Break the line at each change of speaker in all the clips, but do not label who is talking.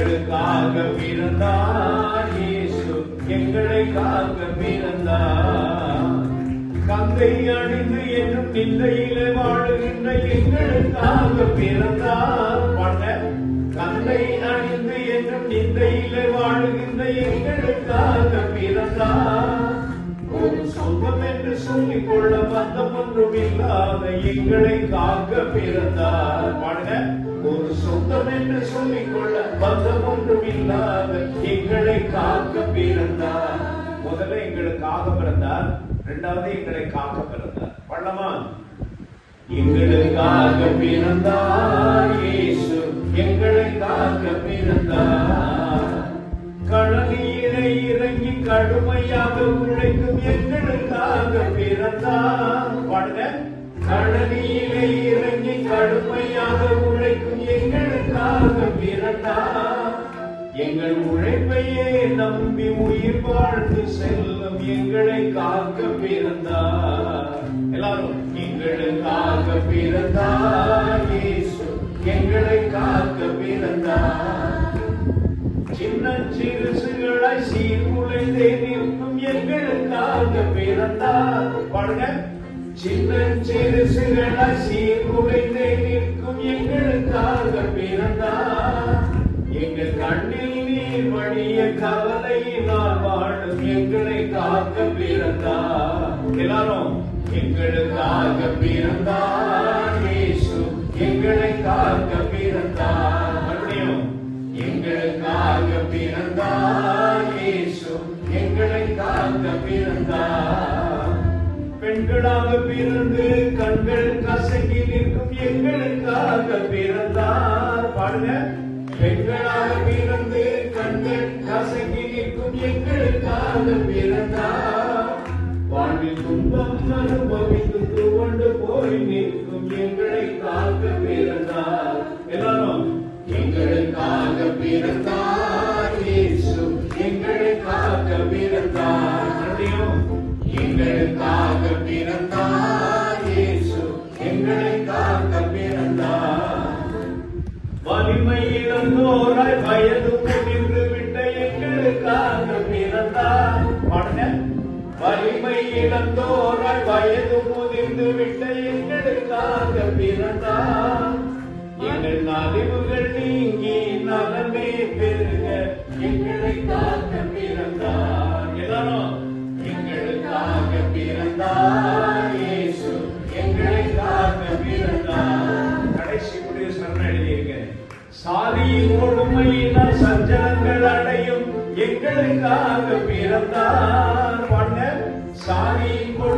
எங்களுக்காக பிறந்தார் இயேசு. எங்களை காக்க பிறந்தார் கங்கை அணிந்து என்னும் நிந்தையிலே வாழுகின்ற எங்களுக்காக பிறந்தார் பண்ண கங்கை அணிந்து என்னும் நிந்தையிலே சொல்லிக் கொள்ள பந்தம் ஒன்றும் இல்லாத எங்களை காக்க பிறந்தார். பாடுங்க. ஒரு சொந்தம் என்று சொல்லிக் கொள்ள பந்தம் ஒன்றும் இல்லாத எங்களை காக்க பிறந்தார். முதல்ல எங்களுக்காக பிறந்தார். இரண்டாவது எங்களை காக்க பிறந்தார். பண்ணலாமா எங்களுக்காக பிறந்தார் இயேசு. எங்களை காக்க பிறந்தார். கடலிலே இறங்கி கடுமையாக உழைக்கும் எங்களுக்காக பிறந்தார் எங்கள் உழைப்பையே நம்பி உயிர் வாழ்ந்து செல்லும் எங்களை காக்க பிறந்தார் எல்லாரும் எங்களுக்காக பிறந்தார் இயேசு. எங்களை காக்க பிறந்தார் சின்ன சிறுசுகளாய் சீர்குலைந்தே நிற்கும் எங்களுக்காக பிறந்தார் பாடுங்க சின்ன சிறுசுகளாய் சீர்குலைந்தே நிற்கும் எங்களுக்காக பிறந்தார் நீர் கவலையினால் வாழும் எங்களை காக்க பிறந்தார். எல்லாரும் எங்களுக்காக பிறந்தார். இயேசு எங்களை காக்க பிறந்தார். மறுபடியும் எங்களுக்காக பிறந்தார். இயேசு எங்களை காக்க பிறந்தார். பெண்களாக பிறந்து கண்கள் கசங்கி நிற்கும் எங்களுக்காக பிறந்தார். பாடுங்க. பெண்களாக பிறந்து கண்கள் கசங்கி நிற்கும் எங்களுக்காக பிறந்தார் வாழ்வில் துன்பம் அனுபவித்து துவண்டு போய் நிற்கும் எங்களை காக்க பிறந்தார். எல்லாரும் எங்களுக்காக பிறந்தார். இயேசு எங்களை காக்க பிறந்தார். எங்களுக்காக பிறந்தார். இயேசு எங்களை காக்க பிறந்தார். வலிமை இழந்தோராய் வயது வலிமை வயது முதிர்ந்து விட்ட எங்களுக்காக பிறந்தார் எங்கள் நலிவுகள் நீங்கி நலமே பெருக எங்களை காக்க பிறந்தார் எல்லாரும் எங்களுக்காக பிறந்தார் இயேசு எங்களை காக்க பிறந்தார் கடைசி முடிவு சரண எழுதியிருக்க சாதியின் கொடுமையினால் சஞ்சலங்கள் அடையும் எங்களுக்காக பிறந்தார்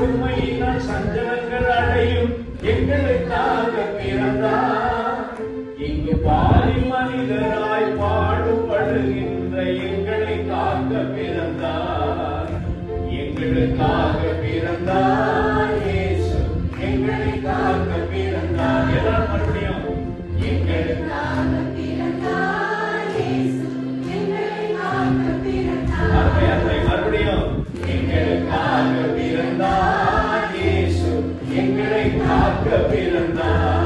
சாதியின் கொடுமையினால் சஞ்சலங்கள் அடையும். எங்களுக்காக பிறந்தார். இங்கு பாதி மனிதராய் பாடுபடுகின்ற எங்களை காக்க பிறந்தார். எங்களுக்காக பிறந்தார். எங்களை காக்க பிறந்தார்